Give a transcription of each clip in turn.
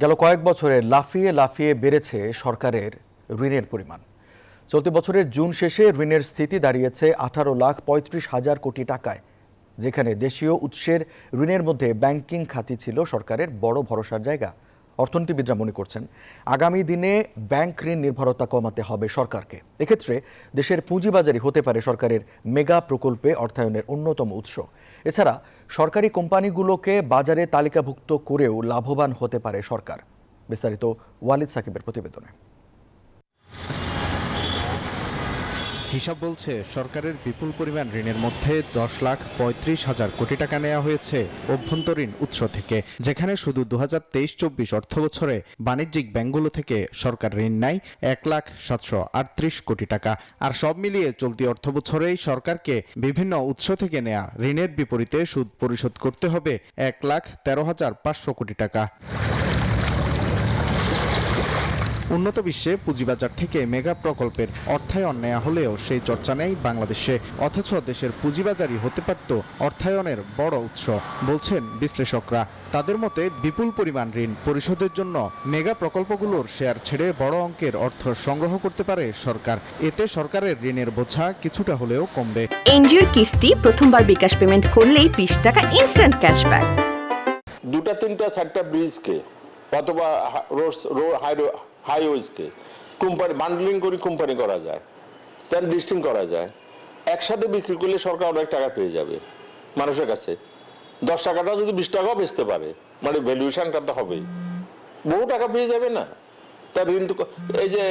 গেল কয়েক বছরে লাফিয়ে লাফিয়ে বেড়েছে সরকারের ঋণের পরিমাণ। চলতি বছরের জুন শেষে ঋণের স্থিতি দাঁড়িয়েছে আঠারো লাখ পঁয়ত্রিশ হাজার কোটি টাকায়, যেখানে দেশীয় উৎসের ঋণের মধ্যে ব্যাংকিং খাতি ছিল সরকারের বড় ভরসার জায়গা। অর্থনীতিবিদরা মনে করছেন, আগামী দিনে ব্যাংক ঋণ নির্ভরতা কমাতে হবে সরকারকে। এক্ষেত্রে দেশের পুঁজিবাজারই হতে পারে সরকারের মেগা প্রকল্পে অর্থায়নের অন্যতম উৎস। এছাড়া সরকারি কোম্পানিগুলোকে বাজারে তালিকাভুক্ত করেও লাভবান হতে পারে সরকার। বিস্তারিত ওয়ালিদ সাকিবের প্রতিবেদনে। হিসাব বলছে, সরকারের বিপুল পরিমাণ ঋণের মধ্যে দশ লাখ পঁয়ত্রিশ হাজার কোটি টাকা নেওয়া হয়েছে অভ্যন্তরীণ উৎস থেকে, যেখানে শুধু দু হাজার তেইশ চব্বিশ অর্থ বছরে বাণিজ্যিক ব্যাংকগুলো থেকে সরকার ঋণ নেয় এক লাখ সাতশো আটত্রিশ কোটি টাকা। আর সব মিলিয়ে চলতি অর্থ বছরেই সরকারকে বিভিন্ন উৎস থেকে নেয়া ঋণের বিপরীতে সুদ পরিশোধ করতে হবে এক লাখ তেরো হাজার পাঁচশো কোটি টাকা। উন্নত বিশ্বে পুঁজিবাজার থেকে মেগা প্রকল্পের অর্থায়ন নেওয়া হলেও সেই চর্চা নেই বাংলাদেশে। অথচ দেশের পুঁজিবাজারই হতে পারত অর্থায়নের বড় উৎস বলছেন বিশ্লেষকরা। তাদের মতে বিপুল পরিমাণ ঋণ পরিশোধের জন্য মেগা প্রকল্পগুলোর শেয়ার ছেড়ে বড় অঙ্কের অর্থ সংগ্রহ করতে পারে সরকার। এতে সরকারের ঋণের বোঝা কিছুটা হলেও কমবে। এনজিওর কিস্তি প্রথমবার বিকাশ পেমেন্ট করলেই বিশ টাকা ইনস্ট্যান্ট ক্যাশব্যাক দুটা তিনটা চারটা ব্রিজকে অথবা রোড রোডস হাইওয়েজকে। কোম্পানি বান্ডলিং করে কোম্পানি করা যায় দেন লিস্টিং করা যায়। একসাথে বিক্রি করলে সরকার অনেক টাকা পেয়ে যাবে মানুষের কাছে। দশ টাকাটা যদি বিশ টাকাও বেচতে পারে মানে ভ্যালুয়েশনটা তো হবেই। বহু টাকা পেয়ে যাবে না। তার ঋণ এই যে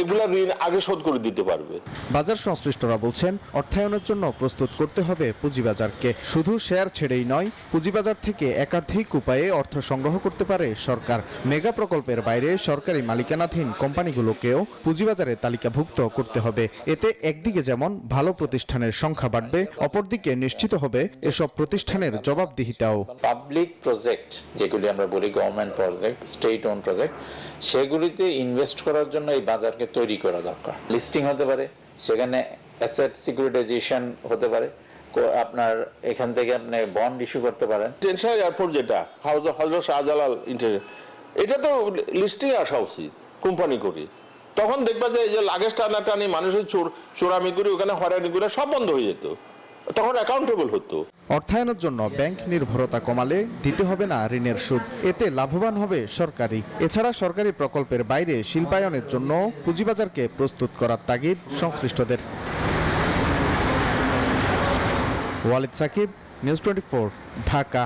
এগুলা ঋণ আগে শোধ করে দিতে পারবে। বাজার সংশ্লিষ্টরা বলছেন অর্থায়নের জন্য প্রস্তুত করতে হবে পুঁজিবাজারকে। শুধু শেয়ার ছেড়েই নয় পুঁজিবাজার থেকে একাধিক উপায়ে অর্থ সংগ্রহ করতে পারে সরকার। মেগা প্রকল্পের বাইরে সরকারি মালিকানাধীন কোম্পানিগুলোকেও পুঁজিবাজারে তালিকাভুক্ত করতে হবে। এতে একদিকে যেমন ভালো প্রতিষ্ঠানের সংখ্যা বাড়বে অপরদিকে নিশ্চিত হবে এসব প্রতিষ্ঠানের জবাবদিহিতাও। পাবলিক প্রজেক্ট যেগুলি আমরা বলি government project state own project সেগুলিতে ইনভেস্ট করার জন্য এই বাজারকে তৈরি করা দরকার। লিস্টিং হতে পারে, সেখানে অ্যাসেট সিকিউরিটাইজেশন হতে পারে আপনার এখান থেকে আপনি বন্ড ইস্যু করতে পারেন। টেনশন এয়ারপোর্ট যেটা হাউস হজরত শাহজালাল ইন্টার এটা তো লিস্টিং আসা উচিত কোম্পানি করে। তখন দেখবা যে এই যে লাগেজ টানাটানি, মানুষের চোর, চোরামি করে ওখানে হয়রানি করে সব বন্ধ হয়ে যেত। তখন অ্যাকাউন্টেবল হতো। অর্থায়নের জন্য ব্যাংক নির্ভরতা কমালে দিতে হবে না ঋণের সুদ। এতে লাভবান হবে সরকারি এছাড়া সরকারি প্রকল্পের বাইরে শিল্পায়নের জন্য পুঁজিবাজারকে প্রস্তুত করার তাগিদ সংশ্লিষ্টদের। Walid Sakib, news twenty Dhaka.